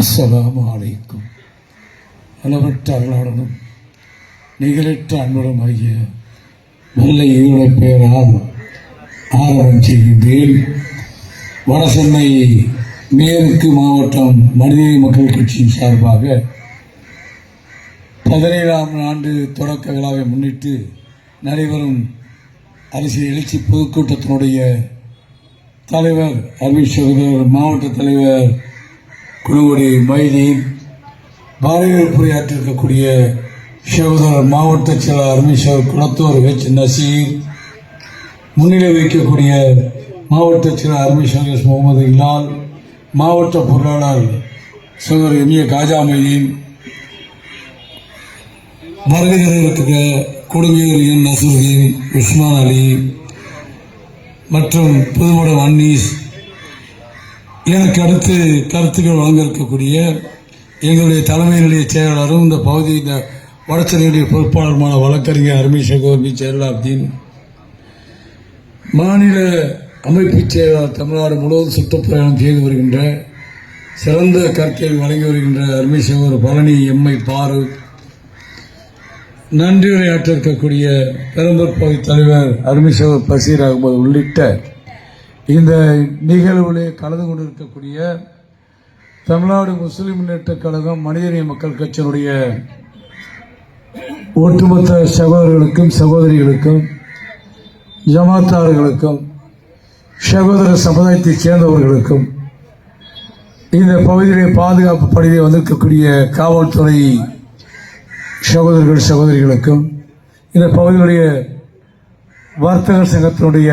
அஸ்ஸலாமு அலைக்கும். அளவற்ற அருளாளனும் நிகழற்ற அன்புடன் ஆகிய நல்ல ஈழ பெயரால் ஆரம்பம் செய்கின்றேன். வடசென்னை மேற்கு மாவட்டம் மனித மக்கள் கட்சியின் சார்பாக பதினேழாம் ஆண்டு தொடக்க விழாவை முன்னிட்டு நடைபெறும் அரசியல் எழுச்சி பொதுக்கூட்டத்தினுடைய தலைவர் அருள் மாவட்ட தலைவர் குழுவுடைய மைதீன் ஆற்றிருக்கக்கூடிய சகோதரர் மாவட்ட செயலர் அருமேஸ்வர் குளத்தூர் ஹெச் நசீர் முன்னிலை வைக்கக்கூடிய மாவட்ட செயலர் அருமேஸ்வர் எஸ் முகமது இலால் மாவட்ட பொருளாளர் சகோதரர் எம்ஏ காஜா மைதீன் வருகிற கொடுமையூர் என் நசருதீன் உஸ்மான் அலி மற்றும் புதுமடம் அன்னீஸ் எனக்கு அடுத்து கருத்துக்கள் வழங்க இருக்கக்கூடிய எங்களுடைய தலைமை நிலைய செயலாளரும் இந்த பகுதி இந்த வடச்சென்னையுடைய பொறுப்பாளருமான வழக்கறிஞர் அருமை சகோதரி மாநில அமைப்பு செயலாளர் தமிழ்நாடு முழுவதும் சுற்றுப்பயணம் செய்து வருகின்ற சிறந்த கருத்தை வழங்கி வருகின்ற அருமை பழனி எம்ஐ பாரு நன்றியுரையாற்ற இருக்கக்கூடிய பெரம்பூர் பகுதி தலைவர் அருமை பசீர் அகமது உள்ளிட்ட இந்த நிகழ்வுகளே கலந்து கொண்டிருக்கக்கூடிய தமிழ்நாடு முஸ்லிம் முன்னேற்ற கழகம் மனிதநேய மக்கள் கட்சியினுடைய ஒட்டுமொத்த சகோதரர்களுக்கும் சகோதரிகளுக்கும் ஜமாத்தார்களுக்கும் சகோதர சமுதாயத்தைச் சேர்ந்தவர்களுக்கும் இந்த பகுதியிலே பாதுகாப்பு பணியில் வந்திருக்கக்கூடிய காவல்துறை சகோதரர்கள் சகோதரிகளுக்கும் இந்த பகுதியுடைய வர்த்தக சங்கத்தினுடைய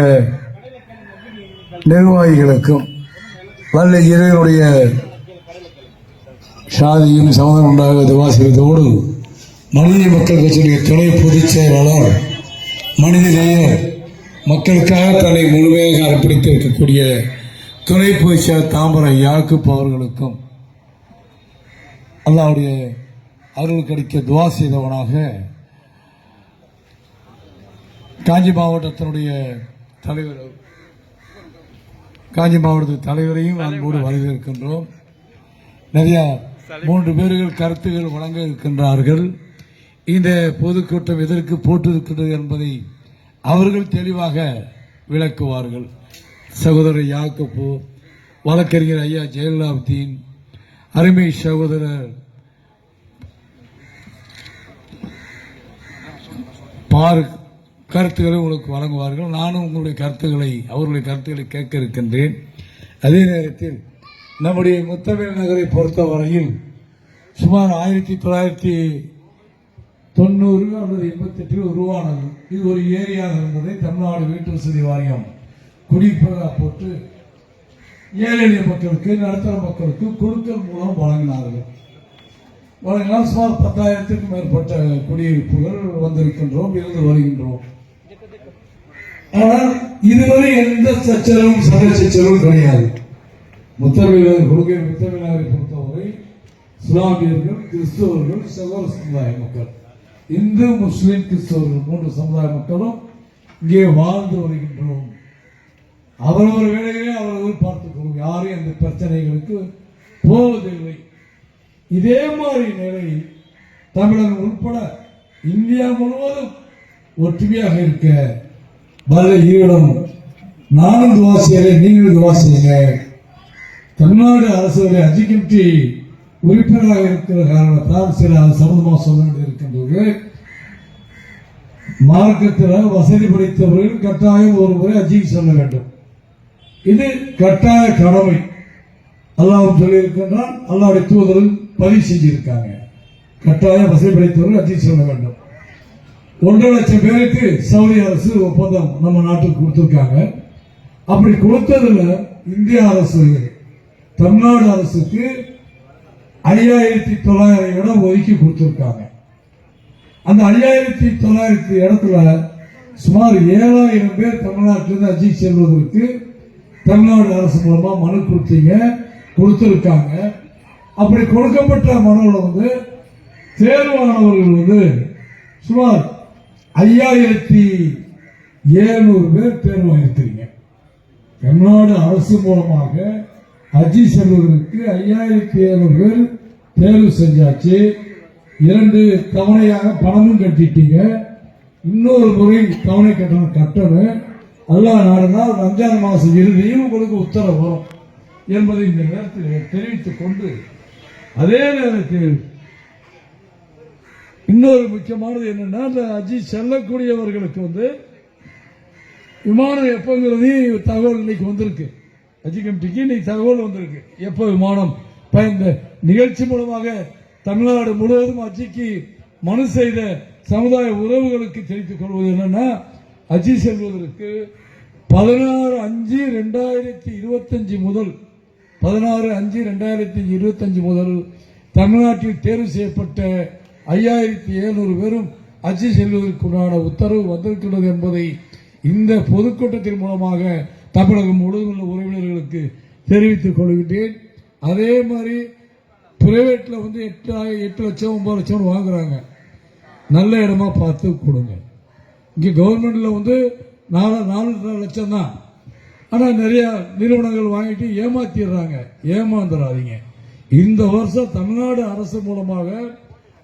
நிர்வாகிகளுக்கும் வல்ல இறைவனுடைய சாதியும் சமதம் உண்டாக துவாசிவதோடு மனித மக்கள் கட்சியுடைய துணை பொதுச் செயலாளர் மனிதநேயர் மக்களுக்காக தன்னை முழுமையாக அர்ப்பணித்திருக்கக்கூடிய துணை பொதுச் செயலர் தாம்பரம் யாக்குப் அவர்களுக்கும் அல்லாவுடைய அருள் கிடைக்க துவா செய்தவனாக காஞ்சி மாவட்டத்தினுடைய தலைவர் காஞ்சி மாவட்ட தலைவரையும் அன்போடு வரவேற்கின்றோம். நிறைய மூன்று பேர்கள் கருத்துகள் வழங்க இருக்கின்றார்கள். இந்த பொதுக்கூட்டம் எதற்கு போட்டிருக்கிறது என்பதை அவர்கள் தெளிவாக விளக்குவார்கள். சகோதரர் யாக்கப்பு வழக்கறிஞர் ஐயா ஜெயலலாப்தீன் அருமை சகோதரர் பாரு கருத்துக்களை உங்களுக்கு வழங்குவார்கள். நானும் உங்களுடைய கருத்துக்களை அவர்களுடைய கருத்துக்களை கேட்க இருக்கின்றேன். அதே நேரத்தில் நம்முடைய முத்தமிழ் நகரை பொறுத்தவரையில் சுமார் ஆயிரத்தி தொள்ளாயிரத்தி தொண்ணூறு அல்லது எண்பத்தெட்டில் உருவானது. இது ஒரு ஏரியாக இருந்ததை. தமிழ்நாடு வீட்டு வசதி வாரியம் குடிப்பதா போட்டு ஏழை மக்களுக்கு நடுத்தர மக்களுக்கு குழுக்கள் மூலம் வழங்கினார்கள். வழங்கினால் சுமார் பத்தாயிரத்திற்கும் மேற்பட்ட குடியிருப்புகள் வந்திருக்கின்றோம் இருந்து வருகின்றோம். ஆனால் இதுவரை எந்த சச்சரவும் சண்டை சச்சரவும் கிடையாது. முத்தமிழர் கொள்கை முத்தமிழரை பொறுத்தவரை சுலாமியர்கள் கிறிஸ்தவர்கள் சகோதர சமுதாய மக்கள். இந்து முஸ்லிம் கிறிஸ்தவர்கள் மூன்று சமுதாய மக்களும் இங்கே வாழ்ந்து வருகின்றோம். அவரவர் வேலைகளை அவரவர் பார்த்துக் கொள்ளும் யாரும் அந்த பிரச்சனைகளுக்கு போவதில்லை. இதே மாதிரி நிலை தமிழகம் உட்பட இந்தியா முழுவதும் ஒற்றுமையாக இருக்க வல்ல ஈழம் நானும் துவா செய்கிறேன் நீங்களும் துவா செய்யுங்க தமிழ்நாடு அரசுடைய அதிகமிட்டி உறுப்பினராக இருக்கிற காரணத்தால் சில சம்பந்தமாக சொல்ல வேண்டியிருக்கின்றது. மார்க்கத்தில் வசதி படைத்தவர்கள் கட்டாயம் ஒரு முறை அஜிக்கு சொல்ல வேண்டும். இது கட்டாய கடமை. அல்லாஹ் சொல்லியிருக்கின்றான் அல்லாவுடைய தூதரும் பதிவு செஞ்சிருக்காங்க. கட்டாயம் வசதி படைத்தவர்கள் அஜி சொல்ல வேண்டும். ஒன்றரை லட்சம் பேருக்கு சவுதி அரசு ஒப்பந்தம் நம்ம நாட்டுக்கு கொடுத்துருக்காங்க. அப்படி கொடுத்ததுல இந்திய அரசு தமிழ்நாடு அரசுக்கு ஐயாயிரத்தி தொள்ளாயிரம் இடம் ஒதுக்கி கொடுத்துருக்காங்க. அந்த ஐயாயிரத்தி தொள்ளாயிரத்தி இடத்துல சுமார் ஏழாயிரம் பேர் தமிழ்நாட்டிலிருந்து அஜி செல்வதற்கு தமிழ்நாடு அரசு மூலமா மனு கொடுத்தீங்க கொடுத்துருக்காங்க. அப்படி கொடுக்கப்பட்ட மனுவில் வந்து தேர்வானவர்கள் வந்து சுமார் ஐயாயிரத்தி எழுநூறு பேர் தேர்வாயிருக்கிறீங்க. தமிழ்நாடு அரசு மூலமாக அஜி செல்வதற்கு ஐயாயிரத்தி எழுநூறு பேர் தேர்வு செஞ்சாச்சு. இரண்டு தவணையாக பணமும் கட்டிட்டீங்க. இன்னொரு முறை தவணை கட்டணம் கட்டணும். அல்லா நாடுனால் ரம்ஜான் மாதம் இறுதியும் உங்களுக்கு உத்தரவு வரும் என்பதை இந்த நேரத்தில் தெரிவித்துக் கொண்டு அதே நேரத்தில் இன்னொரு முக்கியமானது என்னன்னா இந்த அஜி செல்லக்கூடியவர்களுக்கு வந்து விமானம் எப்போங்கிறது தகவல் இன்னைக்கு வந்திருக்கு. அஜி கமிட்டிக்கு இன்னைக்கு தகவல் வந்திருக்கு. எப்போ விமானம் பயந்த நிகழ்ச்சி மூலமாக தமிழ்நாடு முழுவதும் அஜிக்கு மனு செய்த சமுதாய உறவுகளுக்கு தெரிவித்துக் கொள்வது என்னன்னா அஜி செல்வதற்கு பதினாறு அஞ்சு ரெண்டாயிரத்தி இருபத்தஞ்சு முதல் பதினாறு அஞ்சு ரெண்டாயிரத்தி இருபத்தஞ்சு முதல் தமிழ்நாட்டில் தேர்வு செய்யப்பட்ட ஐயாயிரத்தி எழுநூறு பேரும் அச்சு செல்வதற்குண்டான உத்தரவு வந்திருக்கிறது என்பதை இந்த பொதுக்கூட்டத்தின் மூலமாக தமிழகம் முழுவதும் உள்ள உறவினர்களுக்கு தெரிவித்துக் கொள்கின்றேன். அதே மாதிரி பிரைவேட்டில் வந்து எட்டு எட்டு லட்சம் ஒன்பது லட்சம் வாங்குறாங்க. நல்ல இடமா பார்த்து கொடுங்க. இங்கே கவர்மெண்ட்ல வந்து நாலு நாலு லட்சம் தான் ஆனா நிறைய நிறுவனங்கள் வாங்கிட்டு ஏமாத்திடுறாங்க. ஏமாந்துடாதீங்க இந்த வருஷம் தமிழ்நாடு அரசு மூலமாக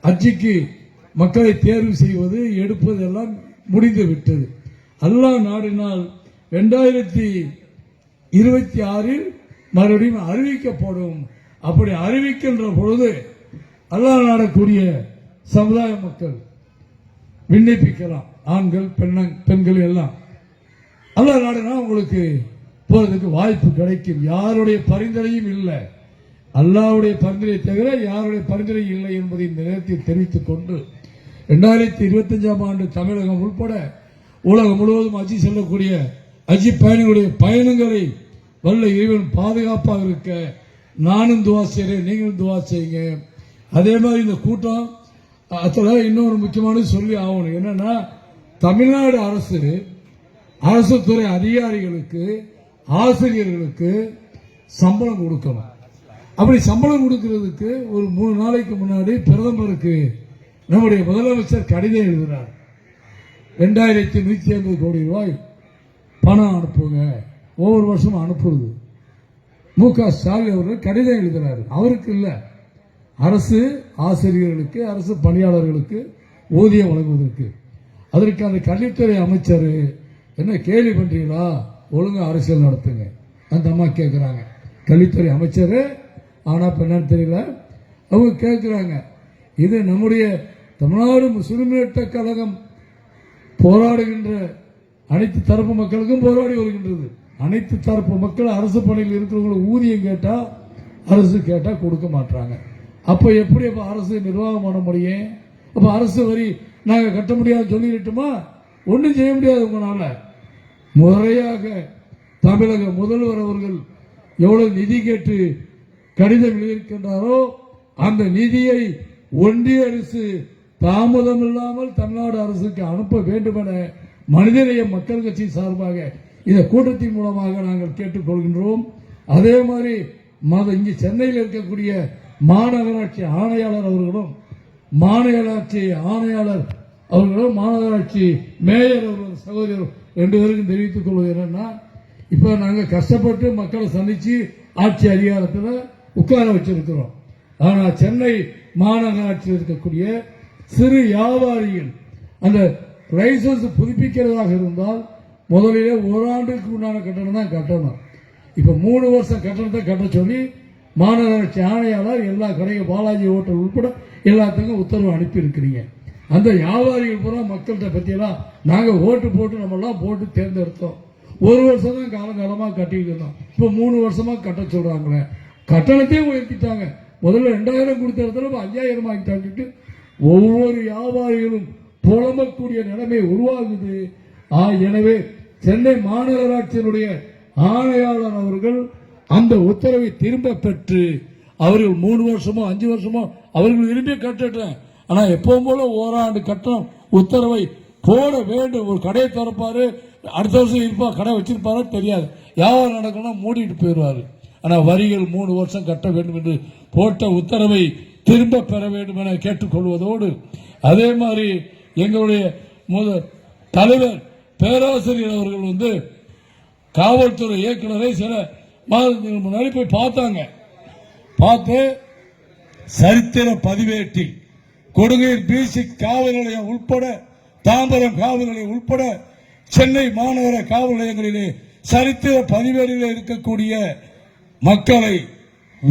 அஜிக்கு மக்களை தேர்வு செய்வது எடுப்பது எல்லாம் முடிந்து விட்டது. அல்லாஹ் நாடினால் ரெண்டாயிரத்தி இருபத்தி ஆறில் மறுபடியும் அறிவிக்கப்படும். அப்படி அறிவிக்கின்ற பொழுது அல்லாஹ் நாடக்கூடிய சமுதாய மக்கள் விண்ணப்பிக்கலாம். ஆண்கள் பெண்ண பெண்கள் எல்லாம். அல்லா நாடுனா உங்களுக்கு போறதுக்கு வாய்ப்பு கிடைக்கும். யாருடைய பரிந்துரையும் இல்லை. அல்லாவுடைய பரிந்துரை தவிர யாருடைய பரிந்துரை இல்லை என்பதை இந்த நேரத்தில் தெரிவித்துக் கொண்டு ரெண்டாயிரத்தி இருபத்தஞ்சாம் ஆண்டு தமிழகம் உட்பட உலகம் முழுவதும் அஜி செல்லக்கூடிய அஜி பயணிகளுடைய பயணங்களை வல்ல இறைவன் பாதுகாப்பாக இருக்க நானும் துவா செய்கிறேன் நீங்களும் துவா செய்யுங்க. அதே மாதிரி இந்த கூட்டம் அத்தனை இன்னொரு முக்கியமானது சொல்லி ஆகணும். என்னன்னா தமிழ்நாடு அரசு அரசு துறை அதிகாரிகளுக்கு ஆசிரியர்களுக்கு சம்பளம் கொடுக்கணும். அப்படி சம்பளம் கொடுக்கிறதுக்கு ஒரு மூணு நாளைக்கு முன்னாடி பிரதமருக்கு நம்முடைய முதலமைச்சர் கடிதம் எழுதினார் ரெண்டாயிரத்தி நூற்றி ஐம்பது கோடி ரூபாய் பணம் அனுப்புங்க. ஒவ்வொரு வருஷமும் அனுப்புறது. மு க ஸ்டாலின் அவர்கள் கடிதம் எழுதினார் அவருக்கு இல்லை. அரசு ஆசிரியர்களுக்கு அரசு பணியாளர்களுக்கு ஊதியம் வழங்குவதற்கு. அதற்கு அந்த கல்வித்துறை அமைச்சர் என்ன கேள்வி பண்றீங்களா? ஒழுங்காக அரசியல் நடத்துங்க. அந்த அம்மா கேட்குறாங்க கல்வித்துறை அமைச்சர் ஆனால் இப்ப என்னன்னு தெரியல. அவங்க கேட்குறாங்க இது நம்முடைய தமிழ்நாடு முஸ்லிம் முன்னேற்ற கழகம் போராடுகின்ற அனைத்து தரப்பு மக்களுக்கும் போராடி வருகின்றது. அனைத்து தரப்பு மக்கள் அரசு பணியில் இருக்கிறவங்களுக்கு ஊதியம் கேட்டால் அரசு கேட்டால் கொடுக்க மாட்டாங்க அப்போ எப்படி அப்போ அரசு நிர்வாகம் பண்ண முடியும்? அப்போ அரசு வரி நாங்கள் கட்ட முடியாது சொல்லிட்டுமா ஒன்றும் செய்ய முடியாது உங்களால். முறையாக தமிழக முதல்வர் அவர்கள் எவ்வளவு நிதி கேட்டு கடிதம் எழுதியிருக்கின்றாரோ அந்த நிதியை ஒன்றிய அரசு தாமதம் இல்லாமல் தமிழ்நாடு அரசுக்கு அனுப்ப வேண்டும் என மனிதநேய மக்கள் கட்சி சார்பாக இந்த கூட்டத்தின் மூலமாக நாங்கள் கேட்டுக்கொள்கின்றோம். அதே மாதிரி மத இங்கு சென்னையில் இருக்கக்கூடிய மாநகராட்சி ஆணையாளர் அவர்களும் மாநகராட்சி ஆணையாளர் அவர்களும் மாநகராட்சி மேயர் அவர்கள் சகோதரர் ரெண்டு பேருக்கும் தெரிவித்துக் கொள்வது என்னன்னா இப்போ நாங்கள் கஷ்டப்பட்டு மக்களை சந்திச்சு ஆட்சி அதிகாரத்தில் உட்கார வச்சிருக்கிறோம். ஆனால் சென்னை மாநகராட்சியில் இருக்கக்கூடிய சிறு வியாபாரிகள் அந்த லைசன்ஸ் புதுப்பிக்கிறதாக இருந்தால் முதலிலே ஒரு ஆண்டுக்கு உண்டான கட்டணம் தான் கட்டணும். இப்போ மூணு வருஷம் கட்டணத்தை கட்ட சொல்லி மாநகராட்சி ஆணையாளர் எல்லா கடையும் பாலாஜி ஹோட்டல் உட்பட எல்லாத்துக்கும் உத்தரவு அனுப்பியிருக்கிறீங்க. அந்த வியாபாரிகள் பூரா மக்கள்கிட்ட பற்றியெல்லாம் நாங்கள் ஓட்டு போட்டு நம்மளாம் போட்டு தேர்ந்தெடுத்தோம். ஒரு வருஷம் தான் காலங்காலமாக கட்டிட்டு இருந்தோம். இப்போ மூணு வருஷமாக கட்ட சொல்கிறாங்களே கட்டணத்தையும் உயர்த்திட்டாங்க. முதல்ல ரெண்டாயிரம் கொடுத்த இடத்துல இப்போ ஐயாயிரம் ஆகிட்டாங்க ஒவ்வொரு வியாபாரிகளும் புலம்பக்கூடிய நிலைமை உருவாகுது. ஆ, எனவே சென்னை மாநகராட்சியினுடைய ஆணையாளர் அவர்கள் அந்த உத்தரவை திரும்ப பெற்று அவர்கள் மூணு வருஷமோ அஞ்சு வருஷமோ அவர்கள் விரும்பி கட்டுறேன் ஆனால் எப்பவும் போல ஓராண்டு கட்டணம் உத்தரவை போட வேண்டும். ஒரு கடையை திறப்பாரு அடுத்த வருஷம் இருப்பா கடை வச்சிருப்பாரா தெரியாது. வியாபாரம் நடக்கணும் மூடிட்டு போயிடுவாரு. ஆனால் வரிகள் மூணு வருஷம் கட்ட வேண்டும் என்று போட்ட உத்தரவை திரும்ப பெற வேண்டும் என கேட்டுக்கொள்வதோடு அதே மாதிரி எங்களுடைய முதல் தலைவர் பேராசிரியர் அவர்கள் வந்து காவல்துறை இயக்குநரை சில மாதத்துக்கு முன்னாடி போய் பார்த்தாங்க. பார்த்து சரித்திர பதிவேட்டில் கொடுங்கையில் பிசி காவல் நிலையம் உட்பட தாம்பரம் காவல் நிலையம் உட்பட சென்னை மாநகர காவல் நிலையங்களிலே சரித்திர பதிவேடுகளில் இருக்கக்கூடிய மக்களை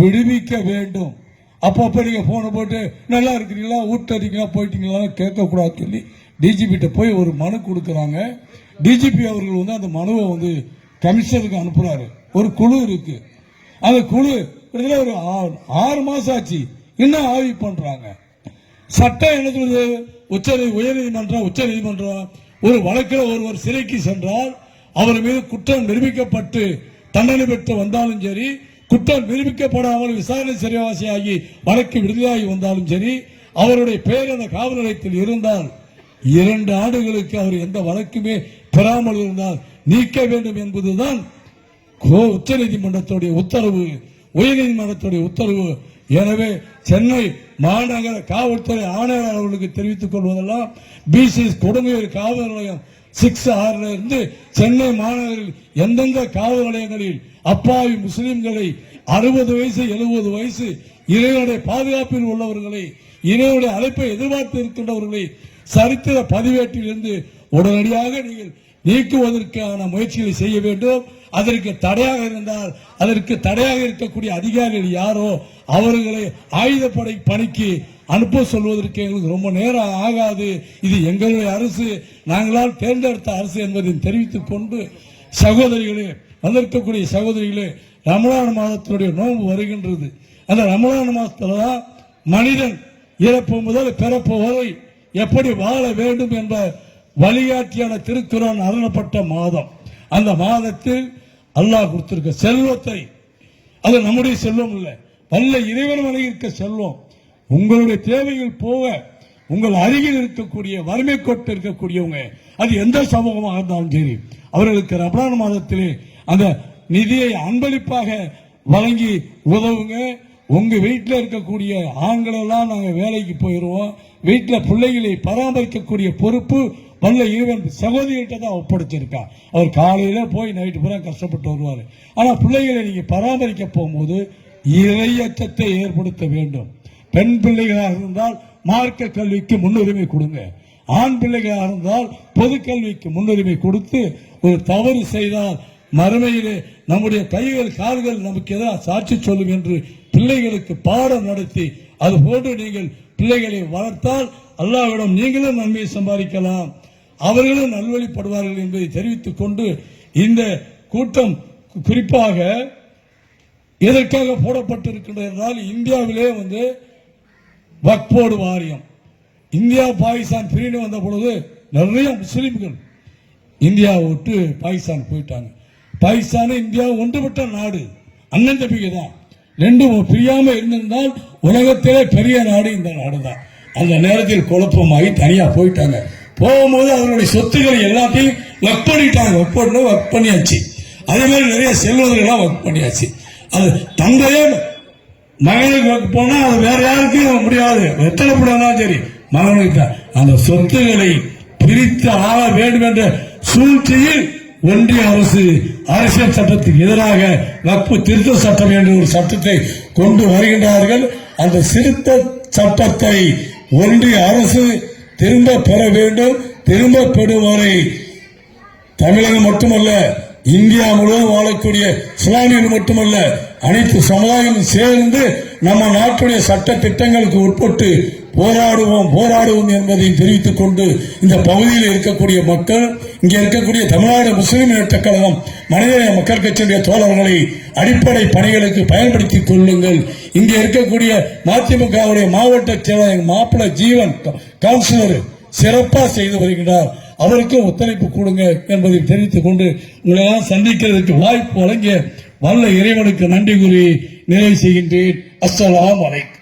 விடுவிக்க வேண்டும். அப்பப்ப நீங்க ஃபோனை போட்டு நல்லா இருக்கிறீங்களா? ஊட்டறீங்களா போயிட்டீங்களா கேட்கக்கூடாது சொல்லி டிஜிபிட்ட போய் ஒரு மனு கொடுக்குறாங்க. டிஜிபி அவர்கள் வந்து அந்த மனுவை வந்து கமிஷனருக்கு அனுப்புறாரு. ஒரு குழு இருக்கு. அந்த குழு கிட்டத்தட்ட ஒரு ஆறு- ஆறு மாசம் ஆச்சு. இன்னும் ஆய்வு பண்றாங்க. சட்டம் என்ன சொல்றது உச்ச உயர்நீதிமன்றம் உச்ச நீதிமன்றம் ஒரு வழக்கில் ஒருவர் சிறைக்கு சென்றால் அவர் மீது குற்றம் நிரூபிக்கப்பட்டு தண்டனை பெற்று வந்தாலும் சரி குற்றம் நிரூபிக்கப்படாமல் விசாரணை சிறைவாசியாகி வழக்கு விடுதலையாகி வந்தாலும் சரி அவருடைய பெயர் அந்த காவல் நிலையத்தில் இருந்தால் இரண்டு ஆண்டுகளுக்கு அவர் எந்த வழக்குமே பெறாமல் இருந்தால் நீக்க வேண்டும் என்பதுதான் உச்ச நீதிமன்றத்துடைய உத்தரவு உயர்நீதிமன்றத்துடைய உத்தரவு. எனவே சென்னை மாநகர காவல்துறை ஆணையர் அவர்களுக்கு தெரிவித்துக் கொள்வதெல்லாம் பிசிஎஸ் கொடுமையூர் காவல் நிலையம் சிக்ஸ் ஆறுல இருந்து சென்னை மாநகரில் எந்தெந்த காவல் நிலையங்களில் அப்பாவி முஸ்லிம்களை அறுபது வயசு எழுபது வயசு இறைவனுடைய பாதுகாப்பில் உள்ளவர்களை இறைவனுடைய அழைப்பை எதிர்பார்த்து இருக்கின்றவர்களை சரித்திர பதிவேட்டில் இருந்து உடனடியாக நீங்கள் நீக்குவதற்கான முயற்சிகளை செய்ய வேண்டும். அதற்கு தடையாக இருந்தால் அதற்கு தடையாக இருக்கக்கூடிய அதிகாரிகள் யாரோ அவர்களை ஆயுதப்படை பணிக்கு அனுப்ப சொல்வதற்கு எங்களுக்கு ரொம்ப நேரம் ஆகாது. இது எங்களுடைய அரசு. நாங்களால் தேர்ந்தெடுத்த அரசு என்பதை தெரிவித்துக் கொண்டு சகோதரிகளே வந்திருக்கக்கூடிய சகோதரிகளே ரமலான் மாதத்தினுடைய நோன்பு வருகின்றது. அந்த ரமலான் மாதத்தில் தான் மனிதன் இறப்பு முதல் பிறப்பு வரை எப்படி வாழ வேண்டும் என்ற வழிகாட்டியான திருக்குறான் அருளப்பட்ட மாதம். அந்த மாதத்தில் அல்லாஹ் கொடுத்திருக்க செல்வத்தை அது நம்முடைய செல்வம் இல்லை பல்ல இறைவன் வழங்கியிருக்க செல்வம். உங்களுடைய தேவைகள் போக உங்கள் அருகில் இருக்கக்கூடிய வறுமை கோட்டு இருக்கக்கூடியவங்க அது எந்த சமூகமாக இருந்தாலும் சரி அவர்களுக்கு ரமலான் மாதத்திலே அந்த நிதியை அன்பளிப்பாக வழங்கி உதவுங்க. உங்க வீட்டில் இருக்கக்கூடிய ஆண்களெல்லாம் நாங்கள் வேலைக்கு போயிடுவோம் வீட்டில் பிள்ளைகளை பராமரிக்கக்கூடிய பொறுப்பு பல்ல ஈவன் சகோதரிகிட்ட தான் ஒப்படைச்சிருக்கா. அவர் காலையில் போய் நைட்டு பூரா கஷ்டப்பட்டு வருவார். ஆனால் பிள்ளைகளை நீங்கள் பராமரிக்க போகும்போது இறையச்சத்தை ஏற்படுத்த வேண்டும். பெண் பிள்ளைகளாக இருந்தால் மார்க்க கல்விக்கு முன்னுரிமை கொடுங்க. ஆண் பிள்ளைகளாக இருந்தால் பொது கல்விக்கு முன்னுரிமை கொடுத்து ஒரு தவறு செய்தால் மறுமையிலே நம்முடைய கைகள் கால்கள் நமக்கு எதிராக சாட்சி சொல்லும் என்று பிள்ளைகளுக்கு பாடம் நடத்தி அது போன்று நீங்கள் பிள்ளைகளை வளர்த்தால் அல்லாவிடம் நீங்களும் நன்மையை சம்பாதிக்கலாம். அவர்களும் நல்வழிப்படுவார்கள் என்பதை தெரிவித்துக் கொண்டு இந்த கூட்டம் குறிப்பாக எதற்காக போடப்பட்டிருக்கின்றது என்றால் இந்தியாவிலே வந்து வக்போர்டு வாரியம். இந்தியா பாகிஸ்தான் பிரிந்து வந்த பொழுது நிறைய முஸ்லீம்கள் இந்தியாவை விட்டு பாகிஸ்தான் போயிட்டாங்க. பாகிஸ்தான் இந்தியா ஒன்றுபட்ட நாடு அண்ணன் தம்பிக்கை தான். ரெண்டும் பிரியாமல் இருந்திருந்தால் உலகத்திலே பெரிய நாடு இந்த நாடு தான் அந்த நேரத்தில் குழப்பமாகி தனியாக போயிட்டாங்க. போகும்போது அவருடைய சொத்துக்கள் எல்லாத்தையும் ஒர்க் பண்ணிட்டாங்க. ஒர்க் பண்ண ஒர்க் பண்ணியாச்சு. அதே மாதிரி நிறைய செல்வதெல்லாம் ஒர்க் பண்ணியாச்சு. அது தந்தையே மகனுக்கு ஒர்க் போனால் அது வேற யாருக்கும் முடியாது. எத்தனை படம் சரி மகனுக்கு அந்த சொத்துக்களை பிரித்து ஆள வேண்டும் என்ற சூழ்ச்சியில் ஒன்றிய அரசு அரசியல் சட்டத்துக்கு எதிராக வக்பு திருத்த சட்டம் என்ற ஒரு சட்டத்தை கொண்டு வருகின்றார்கள். அந்த சிறுத்த சட்டத்தை ஒன்றிய அரசு திரும்ப பெற வேண்டும் திரும்ப பெறும் வரை தமிழகம் மட்டுமல்ல இந்தியா முழுவதும் வாழக்கூடிய இஸ்லாமியர் மட்டுமல்ல அனைத்து சமுதாயமும் சேர்ந்து நம்ம நாட்டுடைய சட்ட திட்டங்களுக்கு உட்பட்டு போராடுவோம் போராடுவோம் என்பதை தெரிவித்துக் கொண்டு இந்த பகுதியில் இருக்கக்கூடிய மக்கள் இங்கே இருக்கக்கூடிய தமிழ்நாடு முஸ்லிம் முன்னேற்றக் கழகம் மனிதநேய மக்கள் கட்சியுடைய தோழர்களை அடிப்படை பணிகளுக்கு பயன்படுத்திக் கொள்ளுங்கள். இங்கே இருக்கக்கூடிய மதிமுகவுடைய மாவட்ட செயலாளர் மாப்பிள ஜீவன் கவுன்சிலர் சிறப்பாக செய்து வருகிறார். அவருக்கும் ஒத்துழைப்பு கொடுங்க என்பதை தெரிவித்துக் கொண்டு உங்களை எல்லாம் சந்திக்கிறதுக்கு வாய்ப்பு வழங்கிய வல்ல இறைவனுக்கு நன்றி கூறி நிறைவு செய்கின்றேன். அஸ்ஸலாம் அலைக்கும்.